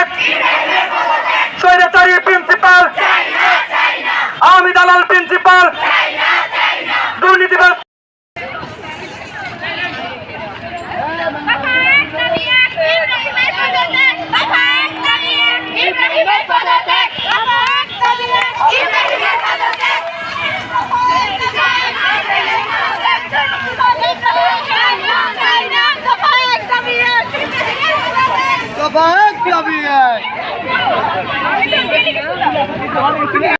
পদত্যাগ স্বৈরাচারী প্রিন্সিপাল আওয়ামী দালাল প্রিন্সিপাল দুর্নীতিবাদ Bye-bye. এক